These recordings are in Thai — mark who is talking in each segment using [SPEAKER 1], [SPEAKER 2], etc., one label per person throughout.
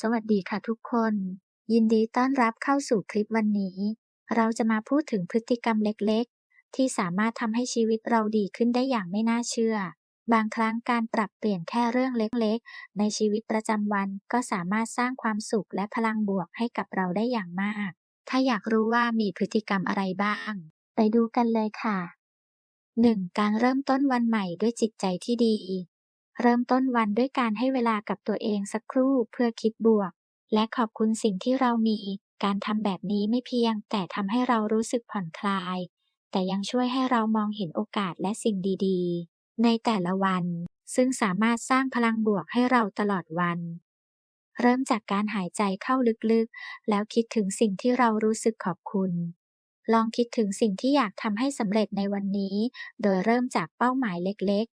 [SPEAKER 1] สวัสดีค่ะทุกคน ยินดีต้อนรับเข้าสู่คลิปวันนี้ เราจะมาพูดถึงพฤติกรรมเล็กๆ ที่สามารถทำให้ชีวิตเราดีขึ้นได้อย่างไม่น่าเชื่อ บางครั้งการปรับเปลี่ยนแค่เรื่องเล็กๆ ในชีวิตประจำวันก็สามารถสร้างความสุขและพลังบวกให้กับเราได้อย่างมาก ถ้าอยากรู้ว่ามีพฤติกรรมอะไรบ้าง ไปดูกันเลยค่ะ 1. การเริ่มต้นวันใหม่ด้วยจิตใจที่ดี เริ่มต้นวันด้วยการให้เวลากับตัวเองสักครู่เพื่อคิดบวก และขอบคุณสิ่งที่เรามี การทำแบบนี้ไม่เพียง แต่ทำให้เรารู้สึกผ่อนคลาย แต่ยังช่วยให้เรามองเห็นโอกาสและสิ่งดีๆ ในแต่ละวัน ซึ่งสามารถสร้างพลังบวกให้เราตลอดวัน เริ่มจากการหายใจเข้าลึกๆ แล้วคิดถึงสิ่งที่เรารู้สึกขอบคุณลองคิดถึงสิ่งที่อยากทำให้สำเร็จในวันนี้ โดยเริ่มจากเป้าหมายเล็ก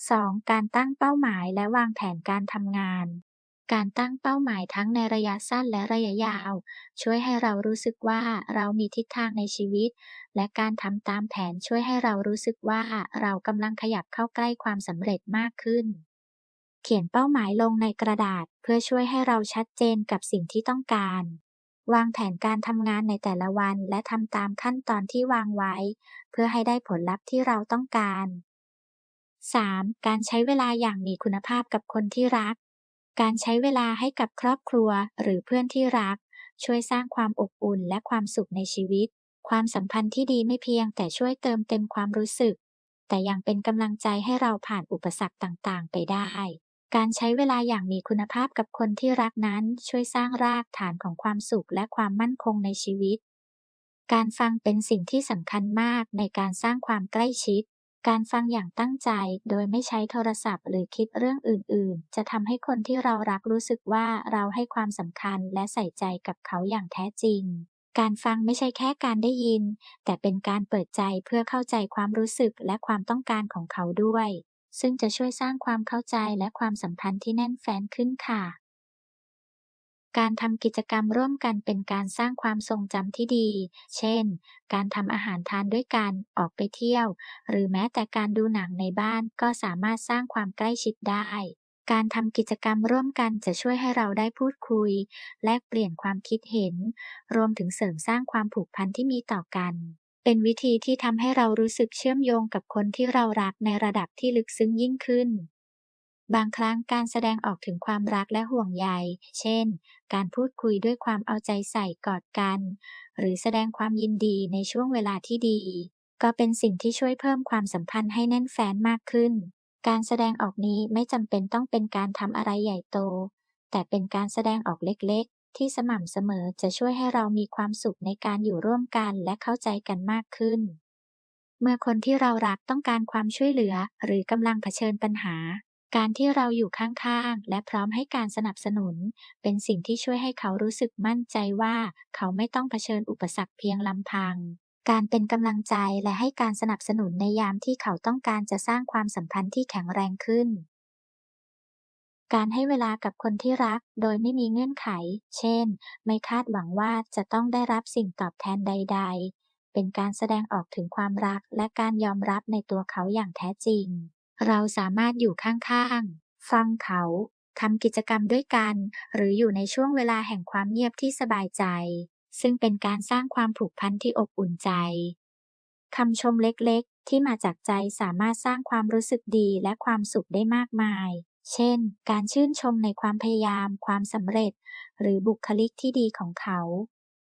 [SPEAKER 1] 2. การตั้งเป้าหมายและวางแผนการทำงาน การตั้งเป้าหมายทั้งในระยะสั้นและระยะยาว ช่วยให้เรารู้สึกว่าเรามีทิศทางในชีวิต และการทำตามแผนช่วยให้เรารู้สึกว่าเรากำลังขยับเข้าใกล้ความสำเร็จมากขึ้น เขียนเป้าหมายลงในกระดาษเพื่อช่วยให้เราชัดเจนกับสิ่งที่ต้องการ วางแผนการทำงานในแต่ละวันและทำตามขั้นตอนที่วางไว้ เพื่อให้ได้ผลลัพธ์ที่เราต้องการ 3. การใช้เวลาอย่างมีคุณภาพกับคนที่รัก การใช้เวลาให้กับครอบครัวหรือเพื่อนที่รัก ช่วยสร้างความอบอุ่นและความสุขในชีวิต ความสัมพันธ์ที่ดีไม่เพียงแต่ช่วยเติมเต็มความรู้สึก แต่ยังเป็นกำลังใจให้เราผ่านอุปสรรคต่างๆ ไปได้ การใช้เวลาอย่างมีคุณภาพกับคนที่รักนั้น ช่วยสร้างรากฐานของความสุขและความมั่นคงในชีวิต การฟังเป็นสิ่งที่สำคัญมากในการสร้างความใกล้ชิด การฟังอย่างตั้งใจโดยไม่ใช้โทรศัพท์หรือคิดเรื่องอื่น ๆ จะทำให้คนที่เรารักรู้สึกว่าเราให้ความสำคัญและใส่ใจกับเขาอย่างแท้จริง การฟังไม่ใช่แค่การได้ยิน แต่เป็นการเปิดใจเพื่อเข้าใจความรู้สึกและความต้องการของเขาด้วย ซึ่งจะช่วยสร้างความเข้าใจและความสัมพันธ์ที่แน่นแฟ้นขึ้นค่ะ การทำกิจกรรมร่วมกันเป็นการสร้างความทรงจำที่ดี เช่น การทำอาหารทานด้วยกัน ออกไปเที่ยว หรือแม้แต่การดูหนังในบ้านก็สามารถสร้างความใกล้ชิดได้ การทำกิจกรรมร่วมกันจะช่วยให้เราได้พูดคุย แลกเปลี่ยนความคิดเห็น รวมถึงเสริมสร้างความผูกพันที่มีต่อกัน เป็นวิธีที่ทำให้เรารู้สึกเชื่อมโยงกับคนที่เรารักในระดับที่ลึกซึ้งยิ่งขึ้น บางครั้งการแสดงออกถึงความรักและห่วงใย เช่น การพูดคุยด้วยความเอาใจใส่กอดกัน หรือแสดงความยินดีในช่วงเวลาที่ดี ก็เป็นสิ่งที่ช่วยเพิ่มความสัมพันธ์ให้แน่นแฟ้นมากขึ้น การแสดงออกนี้ไม่จำเป็นต้องเป็นการทำอะไรใหญ่โต แต่เป็นการแสดงออกเล็กๆ ที่สม่ำเสมอจะช่วยให้เรามีความสุขในการอยู่ร่วมกันและเข้าใจกันมากขึ้นเมื่อคนที่เรารักต้องการความช่วยเหลือหรือกำลังเผชิญปัญหา การที่เราอยู่ข้างๆ และพร้อมให้การสนับสนุน เป็นสิ่งที่ช่วยให้เขารู้สึกมั่นใจว่า เขาไม่ต้องเผชิญอุปสรรคเพียงลำพัง การเป็นกำลังใจและให้การสนับสนุนในยามที่เขาต้องการจะสร้างความสัมพันธ์ที่แข็งแรงขึ้น การให้เวลากับคนที่รัก โดยไม่มีเงื่อนไข เช่น ไม่คาดหวังว่าจะต้องได้รับสิ่งตอบแทนใด ๆ เป็นการแสดงออกถึงความรักและการยอมรับในตัวเขาอย่างแท้จริง เราสามารถอยู่ข้างๆ ฟังเขาทำกิจกรรมด้วยกัน หรืออยู่ในช่วงเวลาแห่งความเงียบที่สบายใจ ซึ่งเป็นการสร้างความผูกพันที่อบอุ่นใจคำชมเล็กๆ ที่มาจากใจสามารถสร้างความรู้สึกดีและความสุขได้มากมาย เช่น การชื่นชมในความพยายาม ความสำเร็จ หรือบุคลิกที่ดีของเขา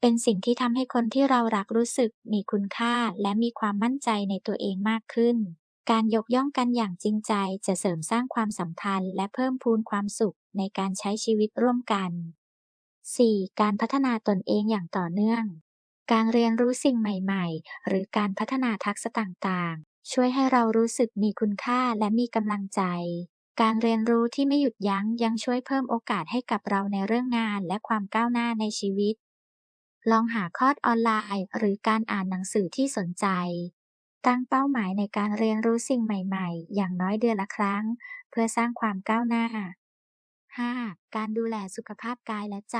[SPEAKER 1] เป็นสิ่งที่ทำให้คนที่เรารักรู้สึกมีคุณค่าและมีความมั่นใจในตัวเองมากขึ้น การยกย่องกันอย่างจริงใจจะเสริมสร้างความสัมพันธ์ และเพิ่มพูนความสุขในการใช้ชีวิตร่วมกัน 4. การพัฒนาตนเองอย่างต่อเนื่อง การเรียนรู้สิ่งใหม่ๆ หรือการพัฒนาทักษะต่างๆ ช่วยให้เรารู้สึกมีคุณค่าและมีกำลังใจ การเรียนรู้ที่ไม่หยุดยั้งยังช่วยเพิ่มโอกาสให้กับเราในเรื่องงานและความก้าวหน้าในชีวิต ลองหาคอร์สออนไลน์ หรือการอ่านหนังสือที่สนใจ ตั้งเป้าหมายในการเรียนรู้สิ่งใหม่ๆ อย่างน้อยเดือนละครั้ง เพื่อสร้างความก้าวหน้า 5. การดูแลสุขภาพกายและใจ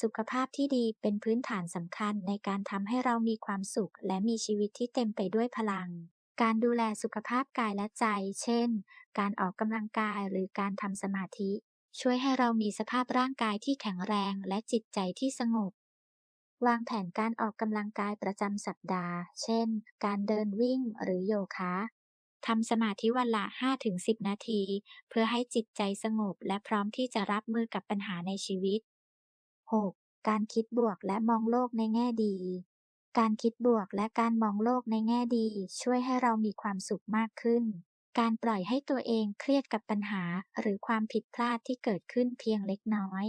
[SPEAKER 1] สุขภาพที่ดีเป็นพื้นฐานสำคัญในการทำให้เรามีความสุข และมีชีวิตที่เต็มไปด้วยพลัง การดูแลสุขภาพกายและใจ เช่น การออกกำลังกายหรือการทำสมาธิ ช่วยให้เรามีสภาพร่างกายที่แข็งแรงและจิตใจที่สงบ วางแผนการออกกำลังกายประจำสัปดาห์ เช่น การเดินวิ่งหรือโยคะทำสมาธิวันละ 5-10 นาที เพื่อให้จิตใจสงบและพร้อมที่จะรับมือกับปัญหาในชีวิต 6. การคิดบวกและมองโลกในแง่ดี การคิดบวกและการมองโลกในแง่ดี ช่วยให้เรามีความสุขมากขึ้น การปล่อยให้ตัวเองเครียดกับปัญหาหรือความผิดพลาดที่เกิดขึ้นเพียงเล็กน้อย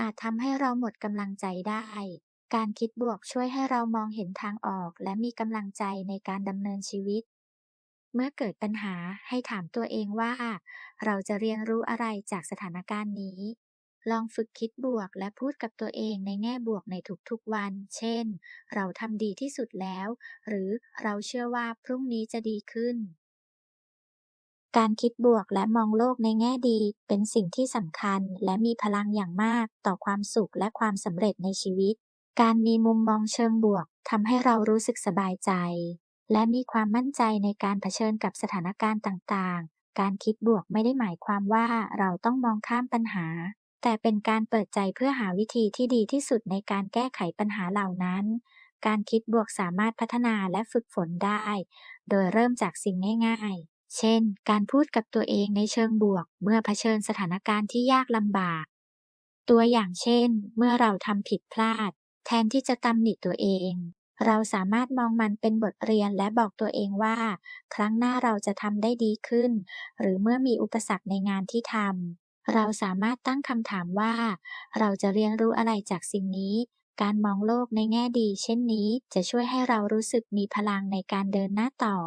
[SPEAKER 1] อาจทำให้เราหมดกำลังใจได้ การคิดบวกช่วยให้เรามองเห็นทางออก และมีกำลังใจในการดำเนินชีวิต เมื่อเกิดปัญหาให้ถามตัวเองว่า เราจะเรียนรู้อะไรจากสถานการณ์นี้ ลองฝึกคิดบวกและพูดกับตัวเองในแง่บวกในทุกๆวัน เช่น เราทำดีที่สุดแล้ว หรือเราเชื่อว่าพรุ่งนี้จะดีขึ้นการคิดบวกและมองโลกในแง่ดีเป็นสิ่งที่สำคัญและมีพลังอย่างมากต่อความสุขและความสำเร็จในชีวิต การมีมุมมองเชิงบวกทำให้เรารู้สึกสบายใจ และมีความมั่นใจในการเผชิญกับสถานการณ์ต่างๆ การคิดบวกไม่ได้หมายความว่าเราต้องมองข้ามปัญหา แต่เป็นการเปิดใจเพื่อหาวิธีที่ดีที่สุดในการแก้ไขปัญหาเหล่านั้น การคิดบวกสามารถพัฒนาและฝึกฝนได้ โดยเริ่มจากสิ่งง่ายๆ เช่น การพูดกับตัวเองในเชิงบวก เมื่อเผชิญสถานการณ์ที่ยากลำบาก ตัวอย่างเช่น เมื่อเราทำผิดพลาด แทนที่จะตำหนิตัวเอง เราสามารถมองมันเป็นบทเรียนและบอกตัวเองว่า ครั้งหน้าเราจะทำได้ดีขึ้น หรือเมื่อมีอุปสรรคในงานที่ทำเราสามารถตั้งคำถามว่า เราจะเรียนรู้อะไรจากสิ่งนี้ การมองโลกในแง่ดี เช่นนี้จะช่วยให้เรารู้สึกมีพลังในการเดินหน้าต่อ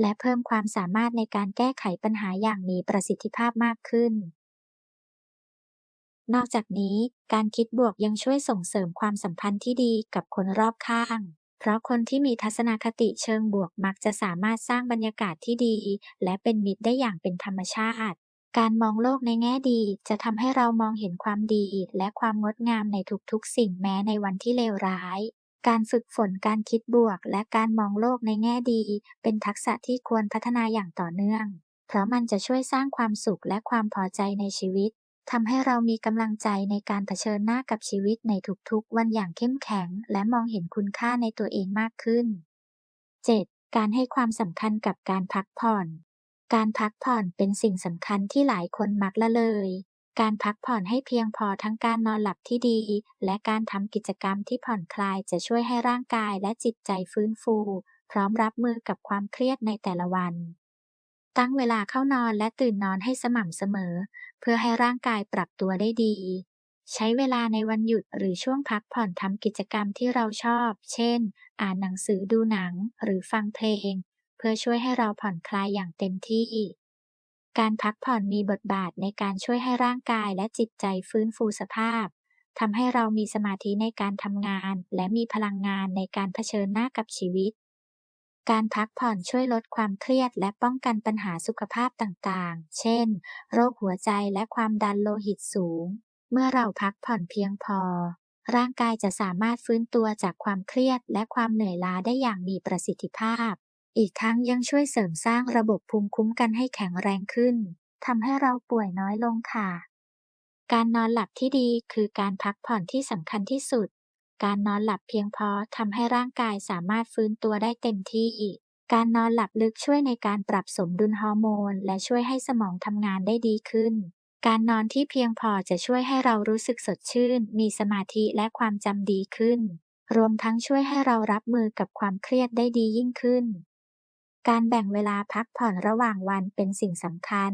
[SPEAKER 1] และเพิ่มความสามารถในการแก้ไขปัญหาอย่างมีประสิทธิภาพมากขึ้น นอกจากนี้การคิดบวกยังช่วยส่งเสริมความสัมพันธ์ที่ดีกับคนรอบข้าง เพราะคนที่มีทัศนคติเชิงบวกมักจะสามารถสร้างบรรยากาศที่ดี และเป็นมิตรได้อย่างเป็นธรรมชาติ การมองโลกในแง่ดีจะทำให้เรามองเห็นความดีและความงดงามในทุกๆ สิ่งแม้ในวันที่เลวร้ายการฝึกฝนการคิดบวกและการมองโลกในแง่ดี เป็นทักษะที่ควรพัฒนาอย่างต่อเนื่อง เพราะมันจะช่วยสร้างความสุขและความพอใจในชีวิต ทำให้เรามีกำลังใจในการเผชิญหน้ากับชีวิตในทุกๆ วันอย่างเข้มแข็ง และมองเห็นคุณค่าในตัวเองมากขึ้น 7. การให้ความสำคัญกับการพักผ่อน การพักผ่อนเป็นสิ่งสำคัญที่หลายคนมักละเลย การพักผ่อนให้เพียงพอทั้งการนอนหลับที่ดี และการทำกิจกรรมที่ผ่อนคลายจะช่วยให้ร่างกายและจิตใจฟื้นฟู พร้อมรับมือกับความเครียดในแต่ละวัน ตั้งเวลาเข้านอนและตื่นนอนให้สม่ำเสมอ เพื่อให้ร่างกายปรับตัวได้ดี ใช้เวลาในวันหยุดหรือช่วงพักผ่อนทำกิจกรรมที่เราชอบ เช่น อ่านหนังสือดูหนังหรือฟังเพลง เพื่อช่วยให้เราผ่อนคลายอย่างเต็มที่ การพักผ่อนมีบทบาทในการช่วยให้ร่างกายและจิตใจฟื้นฟูสภาพทำให้เรามีสมาธิในการทำงาน และมีพลังงานในการเผชิญหน้ากับชีวิต การพักผ่อนช่วยลดความเครียดและป้องกันปัญหาสุขภาพต่างๆ เช่น โรคหัวใจและความดันโลหิตสูง เมื่อเราพักผ่อนเพียงพอ ร่างกายจะสามารถฟื้นตัวจากความเครียดและความเหนื่อยล้าได้อย่างมีประสิทธิภาพ อีกทั้งยังช่วยเสริมสร้างระบบภูมิคุ้มกันให้แข็งแรงขึ้นทำให้เราป่วยน้อยลงค่ะ การนอนหลับที่ดีคือการพักผ่อนที่สำคัญที่สุด การนอนหลับเพียงพอทำให้ร่างกายสามารถฟื้นตัวได้เต็มที่การนอนหลับลึกช่วยในการปรับสมดุลฮอร์โมน และช่วยให้สมองทำงานได้ดีขึ้น การนอนที่เพียงพอจะช่วยให้เรารู้สึกสดชื่น มีสมาธิและความจำดีขึ้น รวมทั้งช่วยให้เรารับมือกับความเครียดได้ดียิ่งขึ้น การแบ่งเวลาพักผ่อนระหว่างวันเป็นสิ่งสำคัญ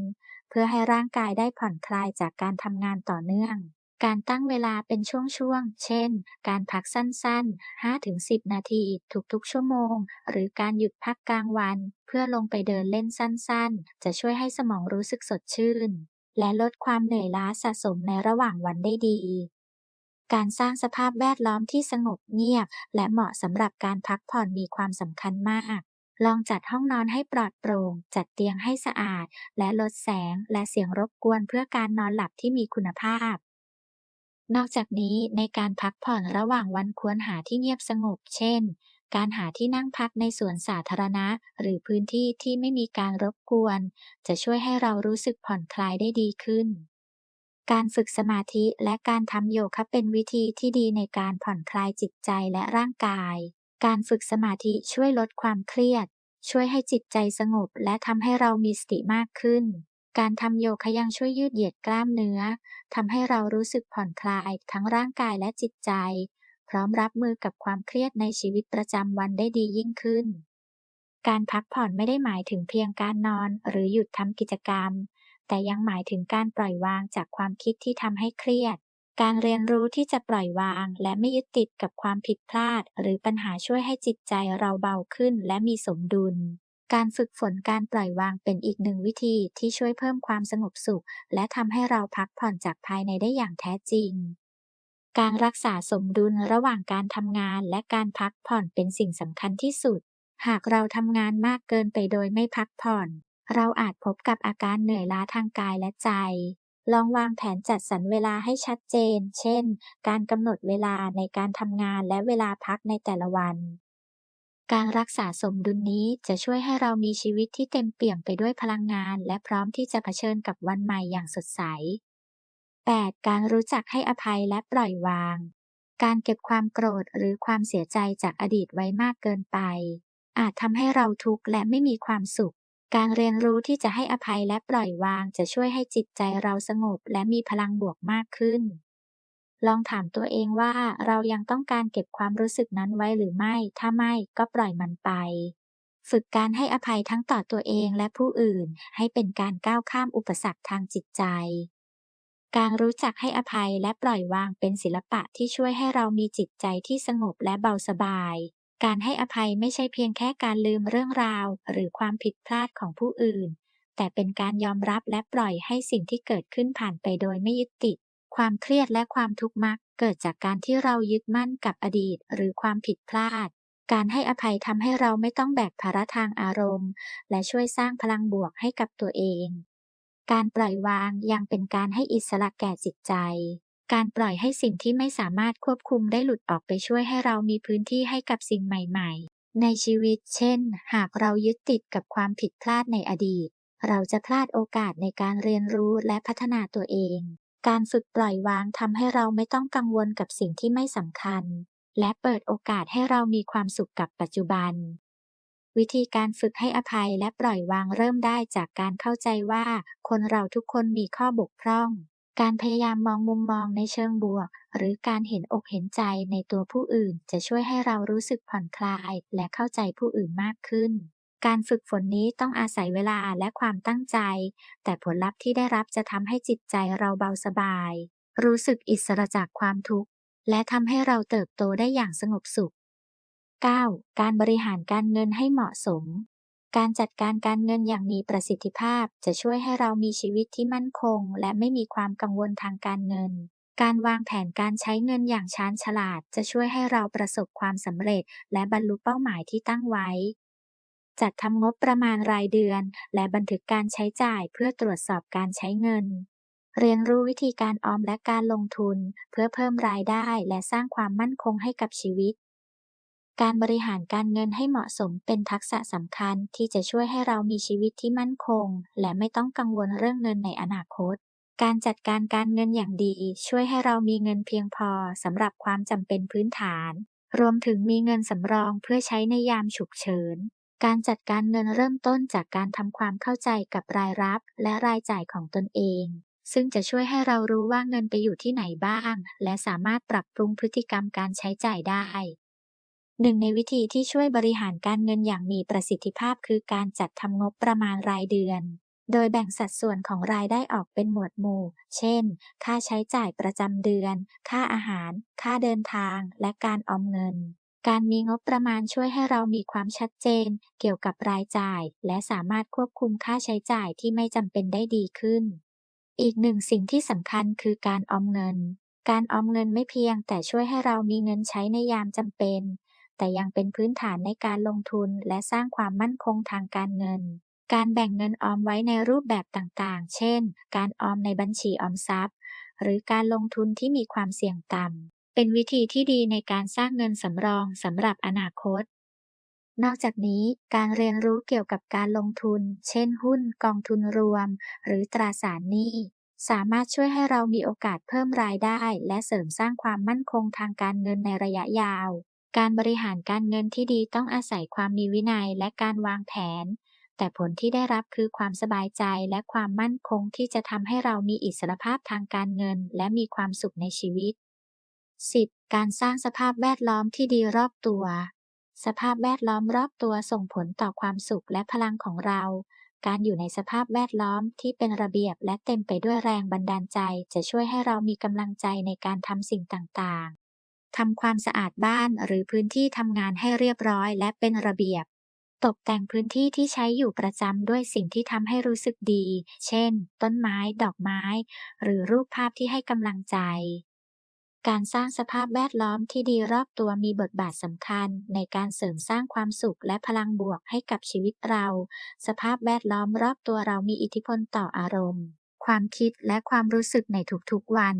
[SPEAKER 1] เพื่อให้ร่างกายได้ผ่อนคลายจากการทำงานต่อเนื่อง การตั้งเวลาเป็นช่วงๆ เช่น การพักสั้นๆ 5-10 นาทีทุกๆ ชั่วโมง หรือการหยุดพักกลางวัน เพื่อลงไปเดินเล่นสั้นๆ จะช่วยให้สมองรู้สึกสดชื่น และลดความเหนื่อยล้าสะสมในระหว่างวันได้ดี การสร้างสภาพแวดล้อมที่สงบเงียบ และเหมาะสำหรับการพักผ่อนมีความสำคัญมากลองจัดห้องนอนให้ปลอดโปร่ง จัดเตียงให้สะอาด และลดแสงและเสียงรบกวนเพื่อการนอนหลับที่มีคุณภาพ นอกจากนี้ในการพักผ่อนระหว่างวันควรหาที่เงียบสงบ เช่น การหาที่นั่งพักในสวนสาธารณะ หรือพื้นที่ที่ไม่มีการรบกวน จะช่วยให้เรารู้สึกผ่อนคลายได้ดีขึ้น การฝึกสมาธิและการทำโยคะเป็นวิธีที่ดีในการผ่อนคลายจิตใจและร่างกาย การฝึกสมาธิช่วยลดความเครียด ช่วยให้จิตใจสงบและทำให้เรามีสติมากขึ้น การทำโยคะยังช่วยยืดเหยียดกล้ามเนื้อทำให้เรารู้สึกผ่อนคลายทั้งร่างกายและจิตใจ พร้อมรับมือกับความเครียดในชีวิตประจำวันได้ดียิ่งขึ้น การพักผ่อนไม่ได้หมายถึงเพียงการนอน หรือหยุดทำกิจกรรม แต่ยังหมายถึงการปล่อยวางจากความคิดที่ทำให้เครียด การเรียนรู้ที่จะปล่อยวาง และไม่ยึดติดกับความผิดพลาด หรือปัญหาช่วยให้จิตใจเราเบาขึ้น และมีสมดุล การฝึกฝนการปล่อยวางเป็นอีกหนึ่งวิธีที่ช่วยเพิ่มความสงบสุข และทำให้เราพักผ่อนจากภายในได้อย่างแท้จริง การรักษาสมดุลระหว่างการทำงานและการพักผ่อนเป็นสิ่งสำคัญที่สุด หากเราทำงานมากเกินไปโดยไม่พักผ่อน เราอาจพบกับอาการเหนื่อยล้าทางกายและใจ ลองวางแผนจัดสรรเวลาให้ชัดเจน เช่น การกำหนดเวลาในการทำงานและเวลาพักในแต่ละวัน การรักษาสมดุลนี้จะช่วยให้เรามีชีวิตที่เต็มเปี่ยมไปด้วยพลังงาน และพร้อมที่จะเผชิญกับวันใหม่อย่างสดใส 8. การรู้จักให้อภัยและปล่อยวาง การเก็บความโกรธหรือความเสียใจจากอดีตไว้มากเกินไป อาจทำให้เราทุกข์และไม่มีความสุข การเรียนรู้ที่จะให้อภัยและปล่อยวางจะช่วยให้จิตใจเราสงบและมีพลังบวกมากขึ้น ลองถามตัวเองว่าเรายังต้องการเก็บความรู้สึกนั้นไว้หรือไม่ ถ้าไม่ก็ปล่อยมันไป ฝึกการให้อภัยทั้งต่อตัวเองและผู้อื่น ให้เป็นการก้าวข้ามอุปสรรคทางจิตใจ การรู้จักให้อภัยและปล่อยวางเป็นศิลปะที่ช่วยให้เรามีจิตใจที่สงบและเบาสบาย การให้อภัยไม่ใช่เพียงแค่การลืมเรื่องราว หรือความผิดพลาดของผู้อื่น แต่เป็นการยอมรับและปล่อยให้สิ่งที่เกิดขึ้นผ่านไปโดยไม่ยึดติด ความเครียดและความทุกข์มัก เกิดจากการที่เรายึดมั่นกับอดีต หรือความผิดพลาด การให้อภัยทำให้เราไม่ต้องแบกภาระทางอารมณ์ และช่วยสร้างพลังบวกให้กับตัวเอง การปล่อยวางยังเป็นการให้อิสระแก่จิตใจ การปล่อยให้สิ่งที่ไม่สามารถควบคุมได้หลุดออกไปช่วยให้เรามีพื้นที่ให้กับสิ่งใหม่ ๆ ในชีวิต เช่น หากเรายึดติดกับความผิดพลาดในอดีตเราจะพลาดโอกาสในการเรียนรู้และพัฒนาตัวเอง การฝึกปล่อยวางทำให้เราไม่ต้องกังวลกับสิ่งที่ไม่สำคัญ และเปิดโอกาสให้เรามีความสุขกับปัจจุบัน วิธีการฝึกให้อภัยและปล่อยวางเริ่มได้จากการเข้าใจว่า คนเราทุกคนมีข้อบกพร่อง การพยายามมองมุมมองในเชิงบวก หรือการเห็นอกเห็นใจในตัวผู้อื่น จะช่วยให้เรารู้สึกผ่อนคลาย และเข้าใจผู้อื่นมากขึ้น การฝึกฝนนี้ต้องอาศัยเวลาและความตั้งใจ แต่ผลลัพธ์ที่ได้รับจะทำให้จิตใจเราเบาสบาย รู้สึกอิสระจากความทุกข์ และทำให้เราเติบโตได้อย่างสงบสุข 9. การบริหารการเงินให้เหมาะสม การจัดการการเงินอย่างมีประสิทธิภาพ จะช่วยให้เรามีชีวิตที่มั่นคง และไม่มีความกังวลทางการเงิน การวางแผนการใช้เงินอย่างชาญฉลาด จะช่วยให้เราประสบความสำเร็จ และบรรลุเป้าหมายที่ตั้งไว้ จัดทำงบประมาณรายเดือน และบันทึกการใช้จ่ายเพื่อตรวจสอบการใช้เงิน เรียนรู้วิธีการออมและการลงทุน เพื่อเพิ่มรายได้และสร้างความมั่นคงให้กับชีวิต การบริหารการเงินให้เหมาะสมเป็นทักษะสำคัญที่จะช่วยให้เรามีชีวิตที่มั่นคง และไม่ต้องกังวลเรื่องเงินในอนาคตการจัดการการเงินอย่างดี ช่วยให้เรามีเงินเพียงพอสำหรับความจำเป็นพื้นฐาน รวมถึงมีเงินสำรองเพื่อใช้ในยามฉุกเฉิน การจัดการเงินเริ่มต้นจากการทำความเข้าใจกับรายรับและรายจ่ายของตนเอง ซึ่งจะช่วยให้เรารู้ว่าเงินไปอยู่ที่ไหนบ้าง และสามารถปรับปรุงพฤติกรรมการใช้จ่ายได้หนึ่งในวิธีที่ช่วยบริหารการเงินอย่างมีประสิทธิภาพคือการจัดทำงบประมาณรายเดือน โดยแบ่งสัดส่วนของรายได้ออกเป็นหมวดหมู่ เช่น ค่าใช้จ่ายประจำเดือน ค่าอาหาร ค่าเดินทาง และการออมเงิน การมีงบประมาณช่วยให้เรามีความชัดเจนเกี่ยวกับรายจ่าย และสามารถควบคุมค่าใช้จ่ายที่ไม่จำเป็นได้ดีขึ้น อีกหนึ่งสิ่งที่สำคัญคือการออมเงิน การออมเงินไม่เพียงแต่ช่วยให้เรามีเงินใช้ในยามจำเป็น แต่ยังเป็นพื้นฐานในการลงทุนและสร้างความมั่นคงทางการเงิน การแบ่งเงินออมไว้ในรูปแบบต่างๆ เช่น การออมในบัญชีออมทรัพย์ หรือการลงทุนที่มีความเสี่ยงต่ำ เป็นวิธีที่ดีในการสร้างเงินสำรองสำหรับอนาคต นอกจากนี้การเรียนรู้เกี่ยวกับการลงทุน เช่นหุ้น กองทุนรวม หรือตราสารหนี้ สามารถช่วยให้เรามีโอกาสเพิ่มรายได้ และเสริมสร้างความมั่นคงทางการเงินในระยะยาว การบริหารการเงินที่ดีต้องอาศัยความมีวินัยและการวางแผนแต่ผลที่ได้รับคือความสบายใจและความมั่นคงที่จะทำให้เรามีอิสรภาพทางการเงิน และมีความสุขในชีวิต 10. การสร้างสภาพแวดล้อมที่ดีรอบตัว สภาพแวดล้อมรอบตัวส่งผลต่อความสุขและพลังของเรา การอยู่ในสภาพแวดล้อมที่เป็นระเบียบและเต็มไปด้วยแรงบันดาลใจ จะช่วยให้เรามีกำลังใจในการทำสิ่งต่างๆ ทำความสะอาดบ้านหรือพื้นที่ทำงานให้เรียบร้อยและเป็นระเบียบ ตกแต่งพื้นที่ที่ใช้อยู่ประจำด้วยสิ่งที่ทำให้รู้สึกดี เช่น ต้นไม้ ดอกไม้ หรือรูปภาพที่ให้กำลังใจ การสร้างสภาพแวดล้อมที่ดีรอบตัวมีบทบาทสำคัญ ในการเสริมสร้างความสุขและพลังบวกให้กับชีวิตเรา สภาพแวดล้อมรอบตัวเรามีอิทธิพลต่ออารมณ์ ความคิดและความรู้สึกในทุกๆวัน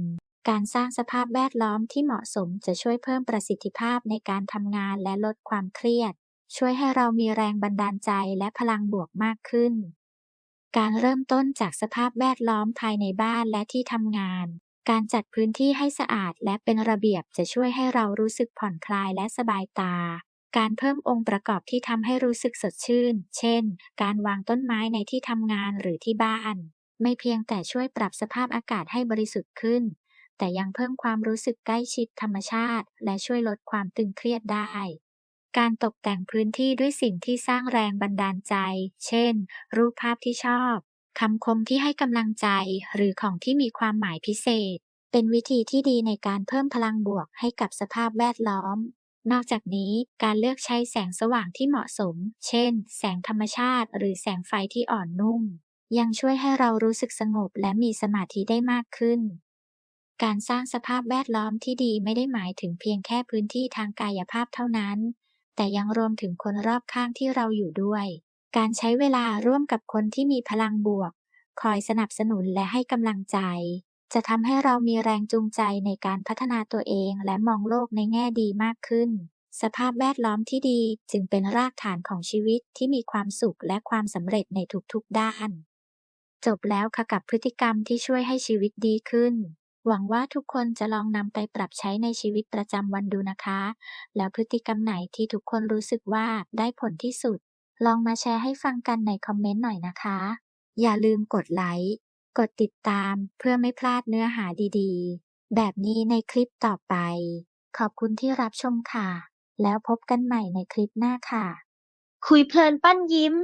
[SPEAKER 1] การสร้างสภาพแวดล้อมที่เหมาะสมจะช่วยเพิ่มประสิทธิภาพในการทำงานและลดความเครียด ช่วยให้เรามีแรงบันดาลใจและพลังบวกมากขึ้น การเริ่มต้นจากสภาพแวดล้อมภายในบ้านและที่ทำงาน การจัดพื้นที่ให้สะอาดและเป็นระเบียบจะช่วยให้เรารู้สึกผ่อนคลายและสบายตา การเพิ่มองค์ประกอบที่ทำให้รู้สึกสดชื่น เช่น การวางต้นไม้ในที่ทำงานหรือที่บ้าน ไม่เพียงแต่ช่วยปรับสภาพอากาศให้บริสุทธิ์ขึ้น แต่ยังเพิ่มความรู้สึกใกล้ชิดธรรมชาติ และช่วยลดความตึงเครียดได้การตกแต่งพื้นที่ด้วยสิ่งที่สร้างแรงบันดาลใจ เช่น รูปภาพที่ชอบ คำคมที่ให้กำลังใจ หรือของที่มีความหมายพิเศษ เป็นวิธีที่ดีในการเพิ่มพลังบวกให้กับสภาพแวดล้อม นอกจากนี้การเลือกใช้แสงสว่างที่เหมาะสม เช่น แสงธรรมชาติ หรือแสงไฟที่อ่อนนุ่ม ยังช่วยให้เรารู้สึกสงบและมีสมาธิได้มากขึ้นการสร้างสภาพแวดล้อมที่ดีไม่ได้หมายถึงเพียงแค่พื้นที่ทางกายภาพเท่านั้น แต่ยังรวมถึงคนรอบข้างที่เราอยู่ด้วย การใช้เวลาร่วมกับคนที่มีพลังบวก คอยสนับสนุนและให้กำลังใจ จะทำให้เรามีแรงจูงใจในการพัฒนาตัวเองและมองโลกในแง่ดีมากขึ้น สภาพแวดล้อมที่ดีจึงเป็นรากฐานของชีวิตที่มีความสุขและความสำเร็จในทุกๆด้าน จบแล้วค่ะกับพฤติกรรมที่ช่วยให้ชีวิตดีขึ้นหวังว่าทุกคนจะลองนำไปปรับใช้ในชีวิตประจำวันดูนะคะ แล้วพฤติกรรมไหนที่ทุกคนรู้สึกว่าได้ผลที่สุด ลองมาแชร์ให้ฟังกันในคอมเมนต์หน่อยนะคะ อย่าลืมกดไลค์ กดติดตามเพื่อไม่พลาดเนื้อหาดีๆ แบบนี้ในคลิปต่อไป ขอบคุณที่รับชมค่ะ แล้วพบกันใหม่ในคลิปหน้าค่ะ
[SPEAKER 2] คุยเพลินปั้นยิ้ม